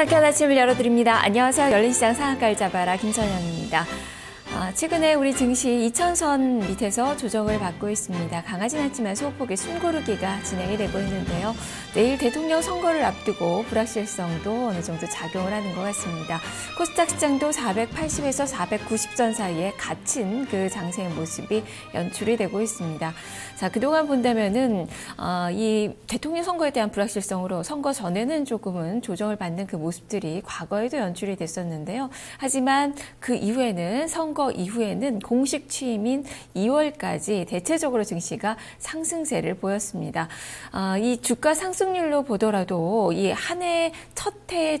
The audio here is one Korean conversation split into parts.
상쾌한 아침을 열어드립니다. 안녕하세요. 열린 시장 상한가를 잡아라 김선영입니다. 아, 최근에 우리 증시 2천선 밑에서 조정을 받고 있습니다. 강하진 않지만 소폭의 숨고르기가 진행이 되고 있는데요. 내일 대통령 선거를 앞두고 불확실성도 어느 정도 작용을 하는 것 같습니다. 코스닥 시장도 480에서 490선 사이에 갇힌 그 장세의 모습이 연출이 되고 있습니다. 자, 그동안 본다면은 어, 이 대통령 선거에 대한 불확실성으로 선거 전에는 조금은 조정을 받는 그 모습들이 과거에도 연출이 됐었는데요. 하지만 그 이후에는 선거 이후에는 공식 취임인 2월까지 대체적으로 증시가 상승세를 보였습니다. 어, 이 주가 상승률로 보더라도 이 한 해 첫해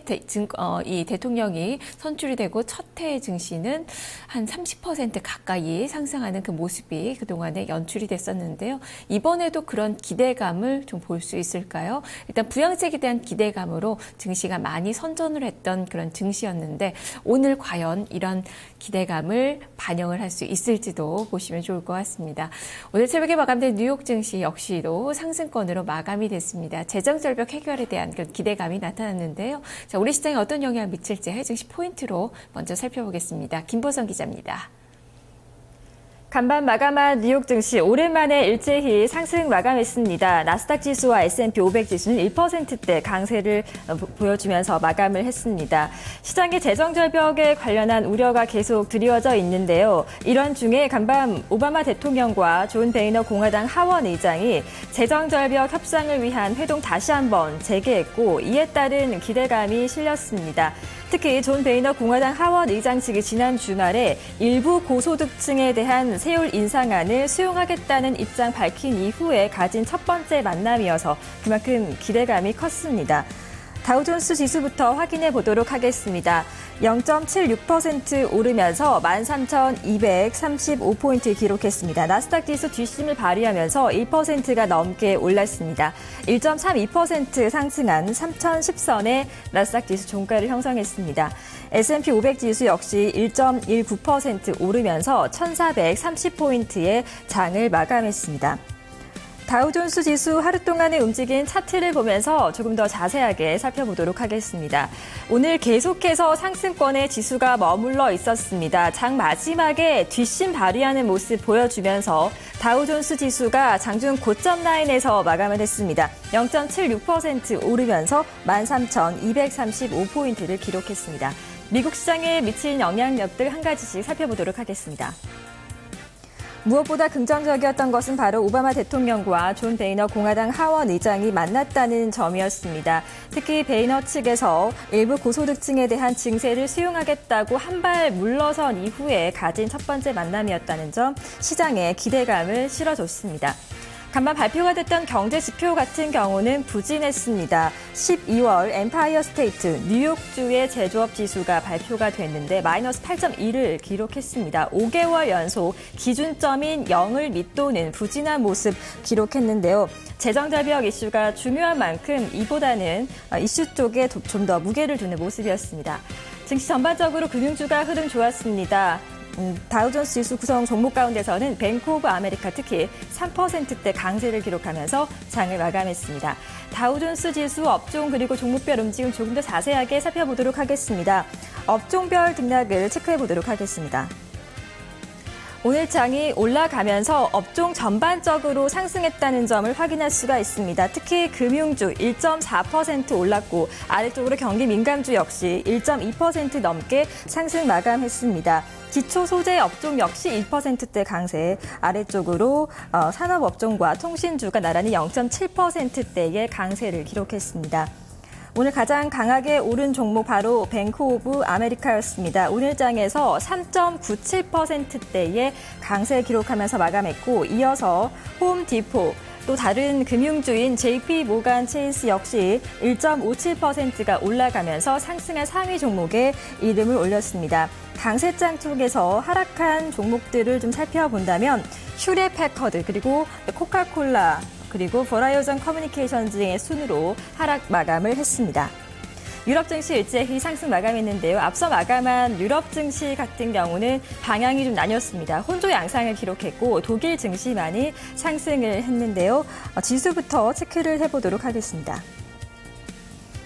어, 이 대통령이 선출이 되고 첫해 증시는 한 30% 가까이 상승하는 그 모습이 그동안에 연출이 됐었는데요. 이번에도 그런 기대감을 좀 볼 수 있을까요? 일단 부양책에 대한 기대감으로 증시가 많이 선전을 했던 그런 증시였는데 오늘 과연 이런 기대감을 반영을 할 수 있을지도 보시면 좋을 것 같습니다. 오늘 새벽에 마감된 뉴욕 증시 역시도 상승권으로 마감이 됐습니다. 재정 절벽 해결에 대한 기대감이 나타났는데요. 자, 우리 시장에 어떤 영향을 미칠지 해증시 포인트로 먼저 살펴보겠습니다. 김보성 기자입니다. 간밤 마감한 뉴욕 증시 오랜만에 일제히 상승 마감했습니다. 나스닥 지수와 S&P 500 지수는 1%대 강세를 보여주면서 마감을 했습니다. 시장의 재정 절벽에 관련한 우려가 계속 드리워져 있는데요. 이런 중에 간밤 오바마 대통령과 존 베이너 공화당 하원 의장이 재정 절벽 협상을 위한 회동 다시 한번 재개했고 이에 따른 기대감이 실렸습니다. 특히 존 베이너 공화당 하원 의장 측이 지난 주말에 일부 고소득층에 대한 세율 인상안을 수용하겠다는 입장 밝힌 이후에 가진 첫 번째 만남이어서 그만큼 기대감이 컸습니다. 다우존스 지수부터 확인해 보도록 하겠습니다. 0.76% 오르면서 13,235포인트 기록했습니다. 나스닥 지수 뒷심을 발휘하면서 1%가 넘게 올랐습니다. 1.32% 상승한 3,010선의 나스닥 지수 종가를 형성했습니다. S&P 500 지수 역시 1.19% 오르면서 1,430포인트의 장을 마감했습니다. 다우존스 지수 하루 동안의 움직인 차트를 보면서 조금 더 자세하게 살펴보도록 하겠습니다. 오늘 계속해서 상승권의 지수가 머물러 있었습니다. 장 마지막에 뒷심 발휘하는 모습 보여주면서 다우존스 지수가 장중 고점 라인에서 마감을 했습니다. 0.76% 오르면서 13,235포인트를 기록했습니다. 미국 시장에 미친 영향력들 한 가지씩 살펴보도록 하겠습니다. 무엇보다 긍정적이었던 것은 바로 오바마 대통령과 존 베이너 공화당 하원 의장이 만났다는 점이었습니다. 특히 베이너 측에서 일부 고소득층에 대한 증세를 수용하겠다고 한 발 물러선 이후에 가진 첫 번째 만남이었다는 점 시장에 기대감을 실어줬습니다. 간만 발표가 됐던 경제 지표 같은 경우는 부진했습니다. 12월 엠파이어 스테이트 뉴욕주의 제조업 지수가 발표가 됐는데 마이너스 8.2를 기록했습니다. 5개월 연속 기준점인 0을 밑도는 부진한 모습 기록했는데요. 재정자벽 이슈가 중요한 만큼 이보다는 이슈 쪽에 좀 더 무게를 두는 모습이었습니다. 증시 전반적으로 금융주가 흐름 좋았습니다. 음, 다우존스 지수 구성 종목 가운데서는 뱅크 오브 아메리카 특히 3%대 강세를 기록하면서 장을 마감했습니다. 다우존스 지수 업종 그리고 종목별 움직임 조금 더 자세하게 살펴보도록 하겠습니다. 업종별 등락을 체크해 보도록 하겠습니다. 오늘 장이 올라가면서 업종 전반적으로 상승했다는 점을 확인할 수가 있습니다. 특히 금융주 1.4% 올랐고 아래쪽으로 경기 민감주 역시 1.2% 넘게 상승 마감했습니다. 기초 소재 업종 역시 1%대 강세, 아래쪽으로 어, 산업 업종과 통신주가 나란히 0.7%대의 강세를 기록했습니다. 오늘 가장 강하게 오른 종목 바로 뱅크 오브 아메리카였습니다. 오늘 장에서 3.97%대의 강세 기록하면서 마감했고 이어서 홈디포 또 다른 금융주인 JP 모간 체이스 역시 1.57%가 올라가면서 상승한 상위 종목에 이름을 올렸습니다. 강세장 쪽에서 하락한 종목들을 좀 살펴본다면 슈레 패커드 그리고 코카콜라 그리고 버라이어전 커뮤니케이션 등의 순으로 하락 마감을 했습니다. 유럽 증시 일제히 상승 마감했는데요. 앞서 마감한 유럽 증시 같은 경우는 방향이 좀 나뉘었습니다. 혼조 양상을 기록했고 독일 증시만이 상승을 했는데요. 어, 지수부터 체크를 해보도록 하겠습니다.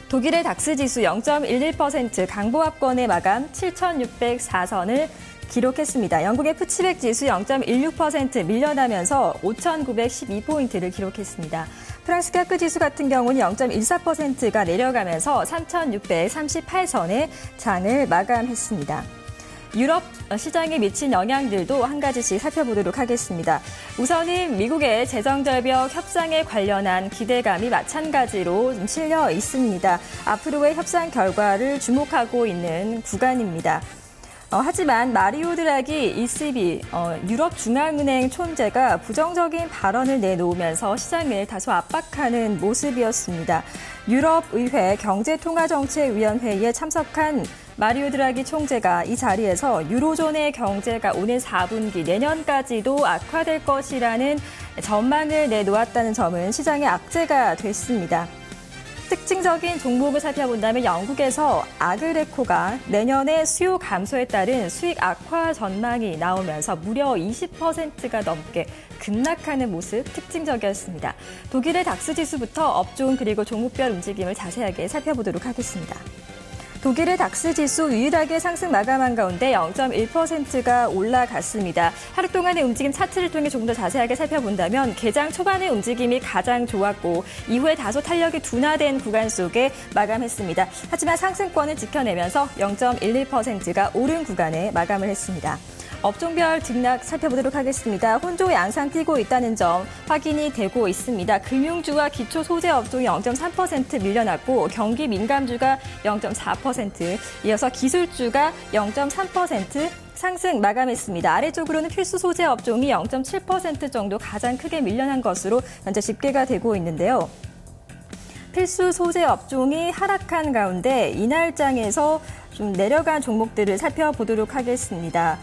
독일의 닥스 지수 0.11% 강보합권의 마감 7,604선을 기록했습니다. 영국의 푸치백 지수 0.16% 밀려나면서 5,912포인트를 기록했습니다. 프랑스 카크 지수 같은 경우는 0.14%가 내려가면서 3,638선의 장을 마감했습니다. 유럽 시장에 미친 영향들도 한 가지씩 살펴보도록 하겠습니다. 우선은 미국의 재정절벽 협상에 관련한 기대감이 마찬가지로 실려 있습니다. 앞으로의 협상 결과를 주목하고 있는 구간입니다. 어, 하지만 마리오 드라기 ECB 어, 유럽 중앙은행 총재가 부정적인 발언을 내놓으면서 시장을 다소 압박하는 모습이었습니다. 유럽 의회 경제통화정책위원회에 참석한 마리오 드라기 총재가 이 자리에서 유로존의 경제가 오는 4분기 내년까지도 악화될 것이라는 전망을 내놓았다는 점은 시장의 악재가 됐습니다. 특징적인 종목을 살펴본다면 영국에서 아그레코가 내년에 수요 감소에 따른 수익 악화 전망이 나오면서 무려 20%가 넘게 급락하는 모습 특징적이었습니다. 독일의 닥스 지수부터 업종 그리고 종목별 움직임을 자세하게 살펴보도록 하겠습니다. 독일의 닥스 지수 유일하게 상승 마감한 가운데 0.1%가 올라갔습니다. 하루 동안의 움직임 차트를 통해 조금 더 자세하게 살펴본다면 개장 초반의 움직임이 가장 좋았고 이후에 다소 탄력이 둔화된 구간 속에 마감했습니다. 하지만 상승권을 지켜내면서 0.11%가 오른 구간에 마감을 했습니다. 업종별 등락 살펴보도록 하겠습니다. 혼조 양상 띄고 있다는 점 확인이 되고 있습니다. 금융주와 기초 소재 업종이 0.3% 밀려났고 경기 민감주가 0.4%, 이어서 기술주가 0.3% 상승 마감했습니다. 아래쪽으로는 필수 소재 업종이 0.7% 정도 가장 크게 밀려난 것으로 현재 집계가 되고 있는데요. 필수 소재 업종이 하락한 가운데 이날장에서 좀 내려간 종목들을 살펴보도록 하겠습니다.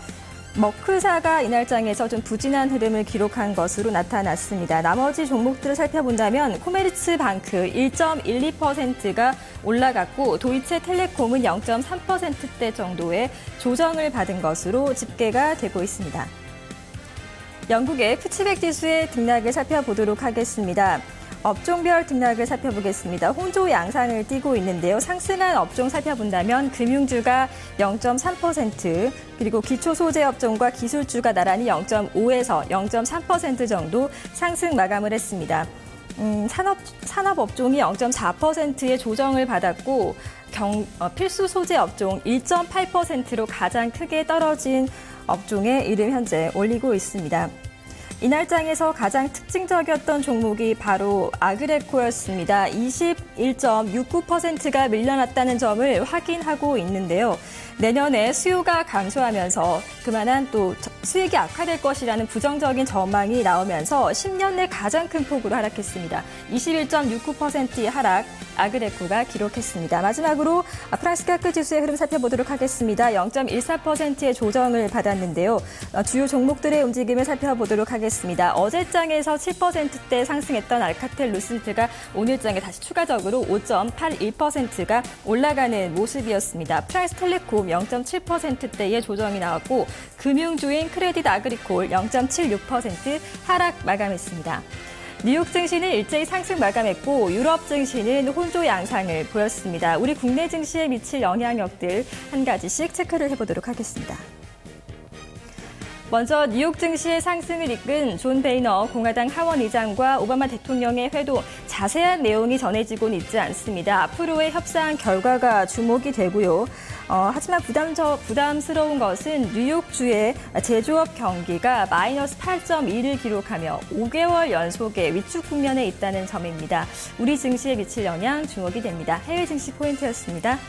머크사가 이날장에서 좀 부진한 흐름을 기록한 것으로 나타났습니다. 나머지 종목들을 살펴본다면 코메르츠 방크 1.12%가 올라갔고 도이체 텔레콤은 0.3%대 정도의 조정을 받은 것으로 집계가 되고 있습니다. 영국의 푸치백 지수의 등락을 살펴보도록 하겠습니다. 업종별 등락을 살펴보겠습니다. 혼조 양상을 띠고 있는데요. 상승한 업종 살펴본다면 금융주가 0.3%, 그리고 기초 소재 업종과 기술주가 나란히 0.5에서 0.3% 정도 상승 마감을 했습니다. 음, 산업, 산업 업종이 0.4%의 조정을 받았고, 경, 어, 필수 소재 업종 1.8%로 가장 크게 떨어진 업종의 이름 현재 올리고 있습니다. 이날장에서 가장 특징적이었던 종목이 바로 아그레코였습니다. 21.69%가 밀려났다는 점을 확인하고 있는데요. 내년에 수요가 감소하면서 그만한 또 수익이 악화될 것이라는 부정적인 전망이 나오면서 10년 내 가장 큰 폭으로 하락했습니다. 21.69%의 하락 아그레코가 기록했습니다. 마지막으로 프랑스 카크 지수의 흐름 살펴보도록 하겠습니다. 0.14%의 조정을 받았는데요. 주요 종목들의 움직임을 살펴보도록 하겠습니다. 어제장에서 7%대 상승했던 알카텔 루스트가 오늘장에 다시 추가적으로 5.81%가 올라가는 모습이었습니다. 프랑스 텔레콤 0.7%대의 조정이 나왔고 금융주인 크레딧 아그리콜 0.76% 하락 마감했습니다. 뉴욕 증시는 일제히 상승 마감했고 유럽 증시는 혼조 양상을 보였습니다. 우리 국내 증시에 미칠 영향력들 한 가지씩 체크를 해보도록 하겠습니다. 먼저 뉴욕 증시의 상승을 이끈 존 베이너 공화당 하원 의장과 오바마 대통령의 회동 자세한 내용이 전해지고는 있지 않습니다. 앞으로의 협상 결과가 주목이 되고요. 어, 하지만 부담저, 부담스러운 것은 뉴욕주의 제조업 경기가 마이너스 8.2를 기록하며 5개월 연속의 위축 국면에 있다는 점입니다. 우리 증시에 미칠 영향 주목이 됩니다. 해외 증시 포인트였습니다.